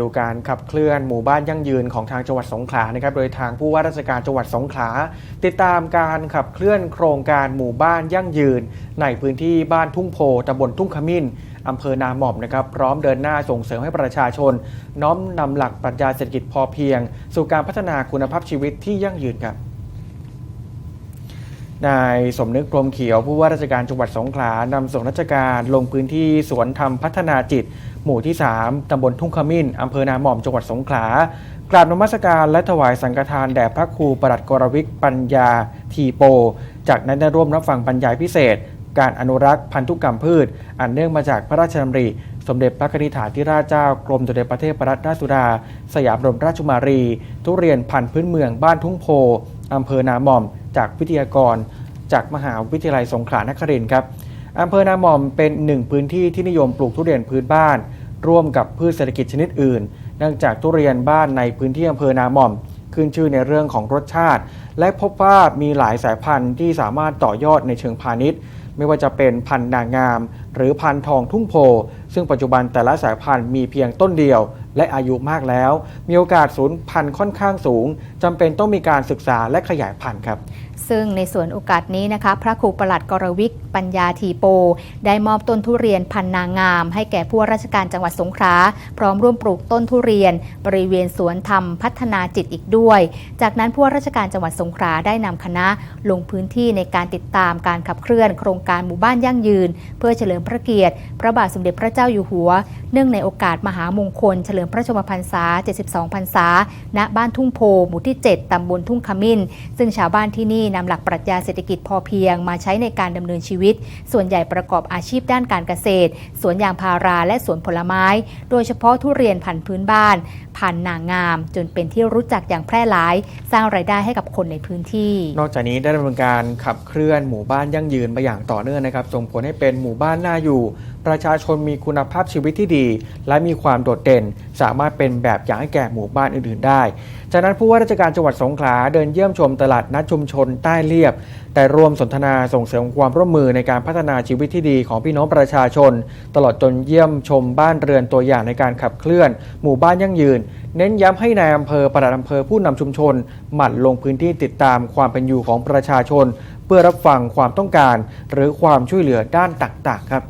ดูการขับเคลื่อนหมู่บ้านยั่งยืนของทางจังหวัดสงขลานะครับ โดยทางผู้ว่าราชการจังหวัดสงขลาติดตามการขับเคลื่อนโครงการหมู่บ้านยั่งยืน ในพื้นที่บ้านทุ่งโพตำบลทุ่งขมิ้นอำเภอนาหม่อมนะครับพร้อมเดินหน้าส่งเสริมให้ประชาชน น้อมนำหลักปรัชญาเศรษฐกิจพอเพียง สู่การพัฒนาคุณภาพชีวิตที่ยั่งยืนครับ นายสมนึกพรมเขียวผู้ว่าราชการจังหวัดสงขลานำส่งราชการลงพื้นที่สวนธรรมพัฒนาจิต หมู่ที่ 3 ตำบลทุ่งขมิ้นอำเภอนาหม่อมจังหวัดสงขลากราบนมัสการและถวายสังฆทานแด่พระครูประหลัดกรวิกปัญญาทีโป จากนั้นได้ร่วมรับฟังบรรยายพิเศษ การอนุรักษ์พันธุกรรมพืช อันเนื่องมาจากพระราชดำริ สมเด็จพระนิธิาธิราชเจ้ากรมสมเด็จพระเทพรัตนราชสุดา สยามรมราชกุมารี ทุเรียนพันธุ์พื้นเมืองบ้านทุ่งโพอำเภอนาหม่อม จากวิทยากร จากมหาวิทยาลัยสงขลานครินทร์ครับอำเภอนาหม่อมเป็นหนึ่งพื้นที่ที่นิยมปลูกทุเรียนพื้นบ้าน ร่วมกับพืชเศรษฐกิจชนิดอื่น เนื่องจากทุเรียนบ้านในพื้นที่อำเภอนาหม่อมขึ้นชื่อในเรื่องของรสชาติ และพบว่ามีหลายสายพันธุ์ที่สามารถต่อยอดในเชิงพาณิชย์ ไม่ว่าจะเป็นพันธุ์นางงามหรือพันธุ์ทองทุ่งโพ ซึ่งปัจจุบันแต่ละสายพันธุ์มีเพียงต้นเดียว และอายุมากแล้ว มีโอกาสสูญพันธุ์ค่อนข้างสูงจำเป็นต้องมีการศึกษาและขยายพันธุ์ครับซึ่งในส่วนโอกาสนี้นะคะ พระครูประหลัดกรวิกปัญญาทีโป ได้มอบต้นทุเรียนพันนางงาม ให้แก่ผู้ว่าราชการจังหวัดสงขลาพร้อมร่วมปลูกต้นทุเรียน บริเวณสวนธรรมพัฒนาจิตอีกด้วย จากนั้นผู้ว่าราชการจังหวัดสงขลาได้นำคณะ ลงพื้นที่ในการติดตามการขับเคลื่อนโครงการหมู่บ้านยั่งยืน เพื่อเฉลิมพระเกียรติ พระบาทสมเด็จพระเจ้าอยู่หัว เนื่องในโอกาสมหามงคล เฉลิมพระชนมพรรษา 72 พรรษา ณ บ้านทุ่งโพ หมู่ที่ 7 ตำบลทุ่งขมิ้น ซึ่งชาวบ้านที่นี่นำหลักปรัชญาเศรษฐกิจพอเพียงมาใช้ในการดำเนินชีวิต ส่วนใหญ่ประกอบอาชีพด้านการเกษตร สวนยางพาราและสวนผลไม้ โดยเฉพาะทุเรียนพันธุ์พื้นบ้าน พันธุ์นางงาม จนเป็นที่รู้จักอย่างแพร่หลาย สร้างรายได้ให้กับคนในพื้นที่ นอกจากนี้ได้ดำเนินการขับเคลื่อนหมู่บ้านยั่งยืนมาอย่างต่อเนื่องนะครับส่งผลให้เป็นหมู่บ้านน่าอยู่ ประชาชนมีคุณภาพชีวิตที่ดี และมีความโดดเด่น สามารถเป็นแบบอย่างให้แก่หมู่บ้านอื่นๆ ได้ จากนั้นผู้ว่าราชการจังหวัดสงขลาเดินเยี่ยมชมตลาดนัดชุมชนใต้เรียบ แต่รวมสนทนาส่งเสริมความร่วมมือในการพัฒนาชีวิตที่ดีของพี่น้องประชาชน ตลอดจนเยี่ยมชมบ้านเรือนตัวอย่างในการขับเคลื่อน หมู่บ้านยั่งยืน เน้นย้ำให้นายอำเภอปลัดอำเภอผู้นำชุมชน หมั่นลงพื้นที่ติดตามความเป็นอยู่ของประชาชน พื่อรับฟังความต้องการ หรือความช่วยเหลือด้านต่างๆครับ